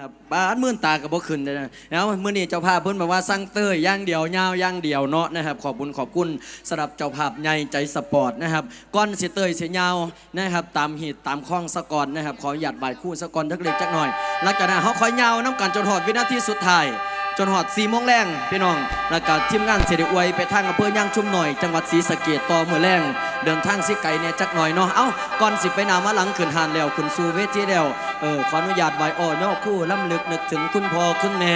นะครับบ้านมื่นตากับบ่ขึ้นเลยนะแล้วเมื่อนี้เจ้าภาพเพิ่นบอกว่าสั่งเต้ยย่างเดียว ยาวย่างเดียวเนาะนะครับ ขอบคุณขอบคุณสำหรับเจ้าภาพใหญ่ใจสปอร์ตนะครับก้อนสิเต้ยเสียยาวนะครับ ตามเหตุตามคล้องสะกอนนะครับ ขอหยัดบายคู่สะกอนทักเล็กจักหน่อยหลังจากนั้นเขาขอยยาวน้ำกันจนหอดวินาทีสุดท้าย จนหอดสี่โมงแรงพี่น้องแล้วก็ทีมงานเสด็จอวยไปทางอำเภอย่างชุมหน่อย จังหวัดศรีสะเกดต่อมือแรงเดินทางสิไกลเนี่ยจักหน่อยเนาะเอ้าก่อนสิไปนามาหลังขึ้นหานแล้วคุณสู่เวทีแล้วเออขออนุญาตไหวอ้อย่อคู่ล้ำลึกนึกถึงคุณพ่อคุณแม่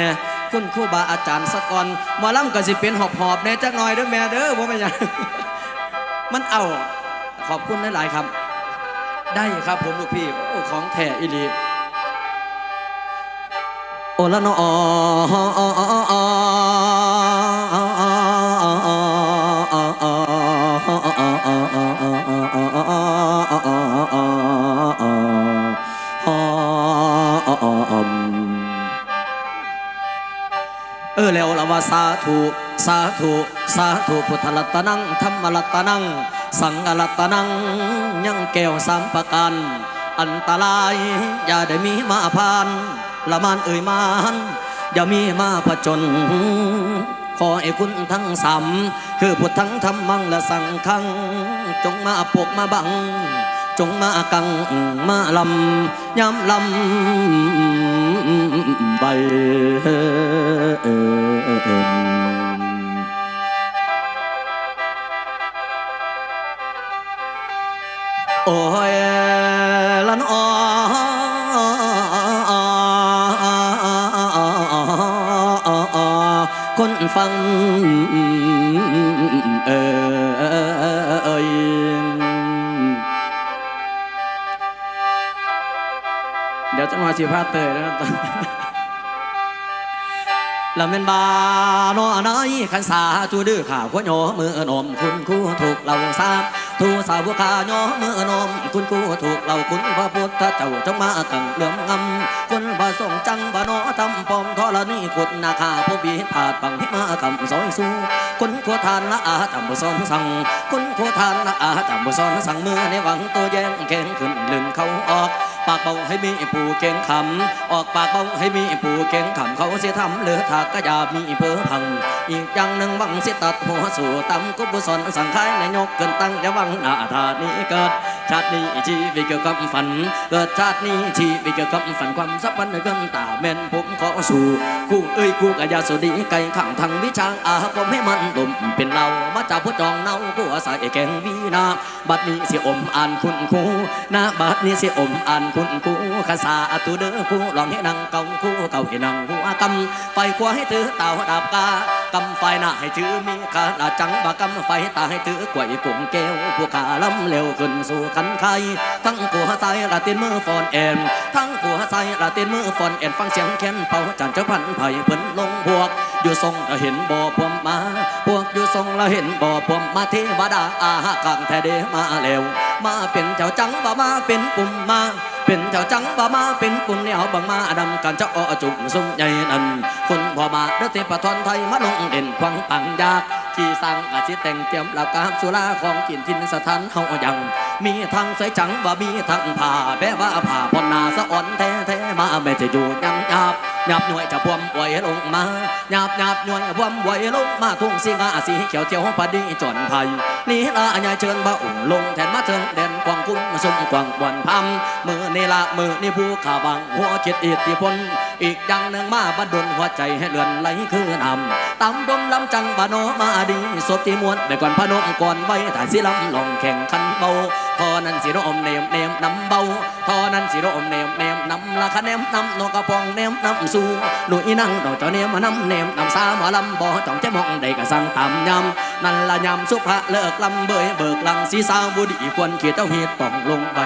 คุณครูบาอาจารย์สะกอนมาล่ำก็สิเป็นหอบหอบๆแน่ยจักหน่อยเด้อแม่เด้อว่าไม่นยังมันเอาขอบคุณหลายๆครับ ได้ครับผมลูกพี่ของแท้อีหลี ละนอเออแล้วละว่าสาธุสาธุสาธุพุทธรัตนังธรรมรัตนัง สังฆรัตนังยังแก้วสามประการอันตรายอย่าได้มีมาพาน ละมานเอ่ยมานอย่ามีมาผจญขอให้คุณทั้งสามคือพุทธังธรรมังและสังฆัง จงมาปกมาบัง จงมากังมาลำย้ำลำใบโอ้ย ฟังเอ่ยเดี๋ยวจะมาสิพาเตยนะครับลำเป็นบานอนายขันสาจูดื้อข่าวขวโยมือนมคุณคู่ถูกเราทราบ ทูสาวขาโยมือนมคุณครูถูกเราคุณพระพุทธเจ้าจงมากังเหลื่อมงำคุณพระสงฆ์จังบาโนทำปอมทรณีขุดนาคาผู้บีผาดปังพิมาคำซอยสู้คุณขวทานละอาจำบุซอนสั่งคุณขวทานละอาจำบุซอนสั่งมือในหวังตัวแย่งแข่งขึ้นลึงเขาออก ปากเบาให้มีผู้เก่งคำออกปากเบาให้มีผู้เก่งคำเขาเสียทำเหลือถากกระยามีเพ้อพัง อีกอย่างหนึ่งบังเสียตัดหัวสู่ตำกุบุศลสังขายในยกเกินตั้งอย่าวังหน้าทานี้เกิด ชาตินี้ชีวิตเกี่ยวกับฝัน เกิดชาตินี้ชีวิตเกี่ยวกับฝันความสับพันเกินตาแม่นผมขอสู่คู่เอ้ยคู่กะยาสุดีไก่ขังทางวิชาอาคมให้มันดมเป็นเรามาจากผู้จองเนาคู่อาศัยแกงวีนาบัดนี้สิอมอ่านคุณครูนะบัดนี้สิอมอ่านคุณครูคาสาตุเด้อครูลองให้นังเก่าครูเก่าให้นังหัวกำไฟขวาให้ถือเต่าดาบกา กำไฟหน้าให้ถือมีขาดาจังบากำไฟตาให้ถือกวยกุ่มแก้วผู้ขาล้ำเร็วขึ้นสู่ขันไข่ทั้งกัวใจละตินมือฟอนแอนทั้งกัวใจละตินมือฟอนแอนฟังเสียงแค้นเป่าจันเจ้าพันไผ่เพิ่นลงพวก อยู่ทรงละเห็นบ่อพวมมา พวกอยู่ทรงละเห็นบ่อพวมมาเทวดาอาหากังแท้เดมาเร็วมาเป็นเจ้าจังบ่มาเป็นปุ่มมา เป็นเจ้าจังบ่มาเป็นปุ่มเหนียวบังมาดำกันเจ้าอ้อจุ่มสุ่มใหญ่นั่นคนพอมาเด้อเทพทอนไทยมาลงเด่นควังปังยากที่สร้างอาชีพแต่งเตรียมเหล่ากาบสุราของกินทินสถานเฮายังมีทางสวยจังว่ามีทางผ่าแปลว่าผ่าพนนาสะอ่อนแท้แท้มาไม่จะอยู่ยังยาบ หยาบหน่วยจะบวมไหวลงมาหยาบหยาบหน่วยบวมไหวลงมาทุ่งสีงาสีเขียวเทียวพอดีจนภัยนี่ละยายเชิญบ่าอุ่นลงแทนมาเชิงเด่นกวางคุ้มสุ่มกวางบวนพัมมือนี่ละมือนี่ผู้ขาบังหัวจิตอิทธิพลอีกอย่างหนึ่งมาบัดดลหัวใจให้เลือนไหลคือนำ ตำดมลำจังบานโนมาดีศพที่มวนไปก่อนพนมก่อนไว้ถ่ายสิลำลองแข่งขันเบาทอนั้นสิโรมเนมเนมนำเบาทอนั้นสิโรมเนมเนมนำละคะแนมนำนกกระพองเนมนำสูหนุ่ยนั่งดอกเจ้าเนมมานำเนมนำสาหมอลำบ่จ้องใจมองได้กะสั่งตามยำนั่นละยำสุภะเลิกลำเบยเบิกลังสีสาวบุดีควรเขียเจ้าเฮ็ดต้องลงไป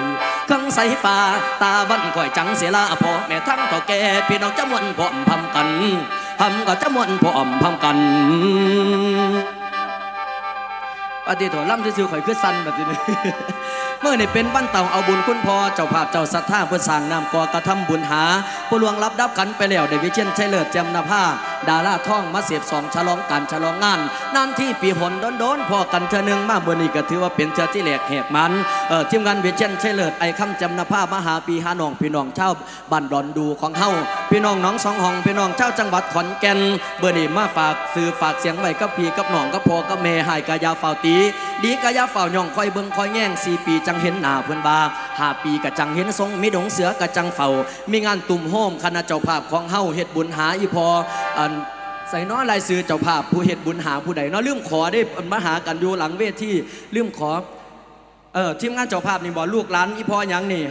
เครื่องใสฟ้าตาวันก่อยจังเสียละพอแม่ทั้งเท่าแก่พี่น้องจำวนพร้อมพำกัน ทำก็จะมวนพร้อมพำกันปฏิโถล่ำซื่อๆข่อยคือสั้นแบบนี้เมื่อนี่เป็นบ้านเต่าเอาบุญคุณพอเจ้าภาพเจ้าศรัทธาเพื่อสร้างนามก่อกระทำบุญหาผู้ลวงรับดับขันไปแล้วได้วิเชียนชัยเลิศแจมนาภา ดาราท่องมาเสียบสองฉลองการฉลองงานนั่นที่ปีหนโดนๆพอกันเธอหนึ่งมาบนนี้ก็ถือว่าเป็นเชื้อที่แหลกแหกมันเออทีมงานเวชเช่นเชเลิศไอคำจำนภาพมหาปีหาหนองพี่น้องเช่าบ้านดอนดูของเฮาพี่น้องน้องสองห้องพี่น้องเจ้าจังหวัดขอนแก่นเบอร์นี้มาฝากสื่อฝากเสียงไว้กับพี่กับน้องกับพ่อกับแม่หายกายาเฝ้าตีดีกายาเฝ้าย่องคอยเบิ่งคอยแง่งสี่ปีจังเห็นหน้าเพื่อนบา หาปีกะจังเห็นทรงมีดงเสือกะจังเฝ้ามีงานตุ่มโฮมคณะเจ้าภาพของเฮาเฮ็ดบุญหาอีพออันใส่น้อลายซื้อเจ้าภาพผู้เฮ็ดบุญหาผู้ใดเนาะลืมขอได้มาหากันอยู่หลังเวทีลืมขอเออทีมงานเจ้าภาพนี่บอกลูกหลานอีพอหยังนี่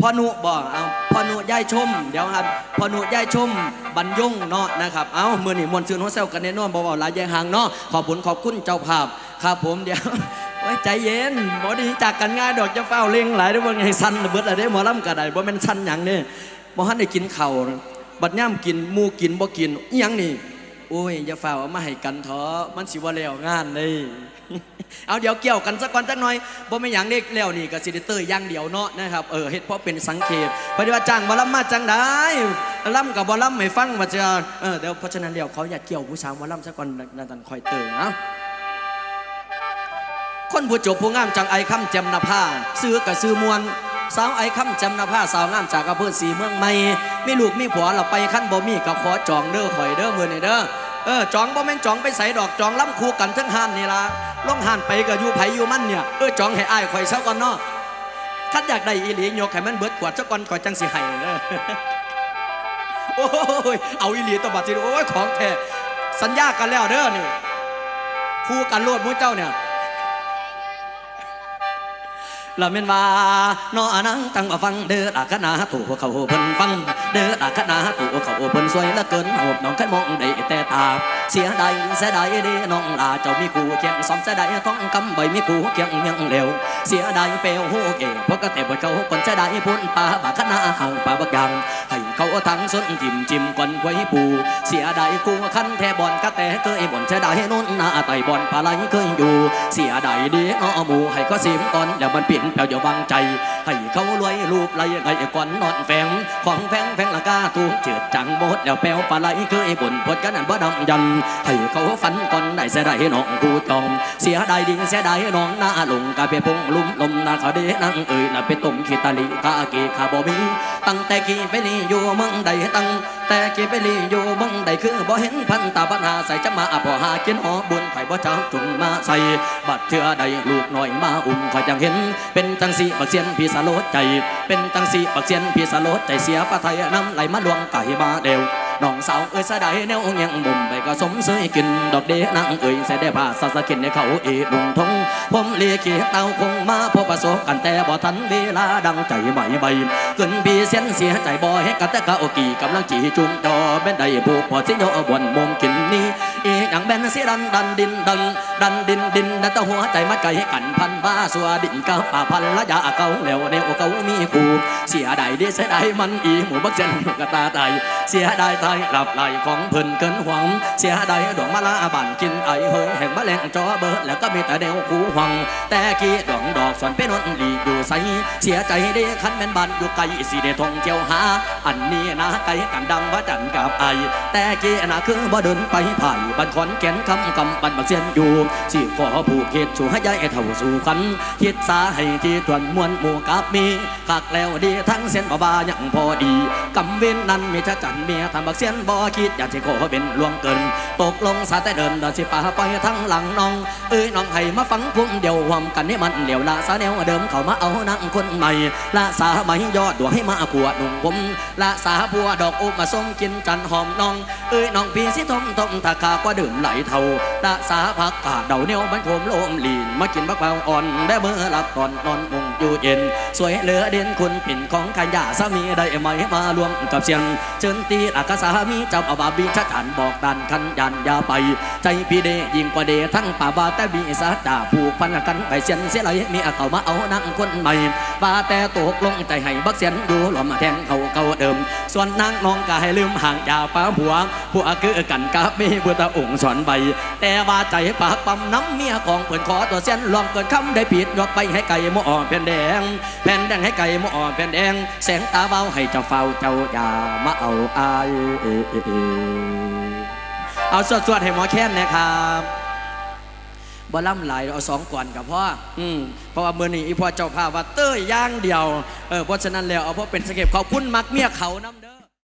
พ่อนุบอกเอาพ่อนุย่ายชม เดี๋ยวครับพ่อนุย่ายชมบรรยงเนาะนะครับ เอามือนี่มวนซื้อโฮเซลกันแน่นอนบอกว่าหลายแยงหางเนาะขอบคุญขอบคุณเจ้าภาพ ครับผมเดี๋ยวไว้ใจเย็นบ่ไดีจากกันง่ายดอกจะเฝ้าเล็งหลายเด้อบ่ให้สั้นเบิดอะไรได้หมอลำก็ไดบ่แม่นสั้นหยังนี่บ่ทันได้กินเข้าบัดย่ำกินมูกินบ่กินอีหยังนี่โอ้ยอย่าฝ่าเอามาให้กันเถอะมันสิว่าแล้วงานเลยเอาเดี๋ยวเกี่ยวกันสักวันจักหน่อยบ่ไม่นหยังเด็กแล้วนี่ก็สิได้เตยอย่างเดียวเนาะนะครับเออเฮ็ดเพราะเป็นสังเขปเพราะว่าจ้างบ่ลำมาจังได้ล่ำกับบ่ลำไม่ฟังว่าจะเออเดี๋ยวเพราะฉะนั้นเดี๋ยวเขาอยากเกี่ยวผู้สาวบ่ลำสักก่อนนั่นคอยเตยนะ คนผู้จบผู้งามจังไอคำแจมนภาซื้อกับซื้อมวลสาวไอคำแจมนภาสาวงามจากอำเภอสีเมืองใหม่มีลูกมีผัวเราไปขั้นบ่มีก็ขอจองเด้อข่อยเด้อมื้อนี้เด้อเออจองบ่แม่นจองไปใส่ดอกจองล้ำคูกันทั้งห้านนี่ละล่องห้านไปก็อยู่ไผอยู่มันเนี่ยเออจองให้อ้ายข่อยซะก่อนเนาะคันอยากได้อีหลียกให้มันเบิดขวดซะก่อนข่อยจังสิให้เด้อโอ้ยเอาอีหลีตบัดสิโอ้ยของแท้สัญญากันแล้วเด้อนี่คู่กันโลดมู่เจ้าเนี่ย ละเม่นว่านอนังตั้งมาฟังเด้ออาคณะถูกเขาเพิ่นฟัง เด้ออาคณะถูกเขาเพิ่นสวยละเกินหอบน้องขันมองได้แต่ตาเสียดายเสียดายเด้น้องลาเจ้ามีคู่เคียงสอมเสียดายท้องคำใบมีคู่เคียงยังเร็วเสียดายเปลวหูเก๋พวกกระเตบเขาคนเสียดายพุ่นป่าบาคณะห่างป่าบักยังให้เขาทั้งสนจิ้มจิ้มก่อนไว้ปูเสียดายคู่คันแทบอนกะแต่เคยบ่นเสียดายนุ่นหน้าไต่บอนปลาไหลเคยอยู่ เสียดายดีน้องหมูให้เขาสิมก่อนแล้วมันเปลี่ยนแปลวอย่าวางใจ ให้เขารวยรูปไหลไงก่อนนอนแฝงของแฝงแฝงละกาถูกเจิดจังหมดแล้วแปลวปลาไหลเคยบ่นพดกันนั่นบ่ดำยันให้เขาฝันก่อนได้เสียไดายน้องกูจอมเสียไดายดีเสียไดายน้องหน้าลงกะเปียพงลุ่มลมนาเขาเดนั่งเอ่ยน่ะเปตุ่มขีตาลีกาเกคาบ่มีตั้งแต่กี่ไปนี่อยู่เมืองใดตั้งแต่กี่ไปนี่อยู่เมืองใดคือบ่เห็นพันตาปัญหาใส่จะมาพอหากินหอบุญไผบ่จ้าจุงมาใส่บัดเทื่อใดลูกน้อยมาอุ้มคอยจังเห็น เป็นจังสีบักเสียนพี่สะโลดใจ เป็นจังสีบักเสียนพี่สะโลดใจเสียปะไทยน้ำไหลมาลวงไก่มาเดว น้องสาวเอ้ยสะใดแนวยังบุ่มไปก็สมเสยกินดอกเดนางเอ้ยเสได้ผ้าสัสกินในเขาเอดุงทงผมเลียขี้เต้าคงมาพบประสบกันแต่บ่ทันเวลาดังใจใบใบขึ้นปีเสียนเสียใจบ่ให้กันแต่กะโอกีกำลังจีจุ่มจอแม่นได้ผู้พอสิโยบวนมุมกินนี้อี หยังแบนเสียดันดันดินดันดันดินดินดันตะหัวใจมัดไก่กันพันบ้าสัวดินกับป่าพันละยาเก่าแล้วแนวเก่ามีคู่เสียดายเดเสียดายมันอีหมูบักเจนกะตาตายเสียดายตายหลับไหลของเพิ่นเกินหวัง เสียดายดอกมะลาบานกินไอเฮยแห่งมะแรงจอเบิดแล้วก็มีแต่แนวคู่หวัง แต่กี้ดอกดอกสวนเป็นนดีอยู่ใสเสียใจเด้คันแม่นบานอยู่ไกลสิได้ท่องเที่ยวหาอันนี้นะไกลกันดังว่าจันกับไอแต่กี้นะคือบ่เดินไปผ่านบันขอนแก่นคำกำบันบักเสียนอยู่สิขอผูกเขตชูให้ยายเท่าสู่ขันคิดสาให้ที่ทวนมวลหมู่กับมีคักแล้วดีทั้งเส้นบ่บายังพอดีกำเว้นนั้นมีชะจันเมียทำบักเสียนบ่คิดอยากจะขอเป็นล่วงเกิน ตกลงสาแต่เดินเดินสิป่าไปทั้งหลังน้อง เอ้ยน้องให้มาฟังพุ่มเดียวหวมกันให้มันเดียวละสาแนวเดิมเขามาเอานางคนใหม่ละสาไม่ยอดดัวให้มาขวดหนุ่มผมละสาบัวดอกอุมาส้มกินจันหอมน้อง เอ้ยน้องพี่สิทมทมตาคากว่าดื่มไหลเทาละสาพักกาดเดาเนียวมันโคมโลมลีนมากินบักเบาอ่อน ได้เมื่อหลับก่อนนอนมุงอยู่เย็น สวยเหลือเด่นคุณปิ่นของขันยาสามีได้ไหมมารวมกับเสียงเชิญตีอากาสามีเจ้าอาบาบีชัดอันบอกดันขันยันอยาไป ใจพี่เดยิ่งกว่าเดทั้งป่าบาแต่บีสาดาผูกพันกันไปเสียนเสียไหลมีอาเขามาเอานางคนใหม่บาแต่ตกลงใจให้บักเสียนดูหลอมแทนเขาเก่าเดิม ส่วนนางน้องก็ให้ลืมห่างยาป้าผัวผัวคือกันกับมีบุตรองค์สอนใบ แต่ว่าใจปากปั๊มน้ำเมียของเปิ่นขอตัวเสียนลองเกินคำได้ผิดยกไปให้ไก่หม้อแผ่นแดงแผ่นแดงให้ไก่หม้อแผ่นแดง แสงตาเบาให้เจ้าเฝ้าเจ้าอย่ามาเอาอายเอาสวดสวดๆให้หมอแค้นนะครับบ่ล่ำหลายเอาสองก่อนกับพ่ออืมเพราะว่าเมื่อนี้อีพ่อเจ้าภาพว่าเต้ยอย่างเดียว เออเพราะฉะนั้นแล้วเอาพ่อเป็นสเก็ปขอบคุณมักเมียเขาน้ำเด้อ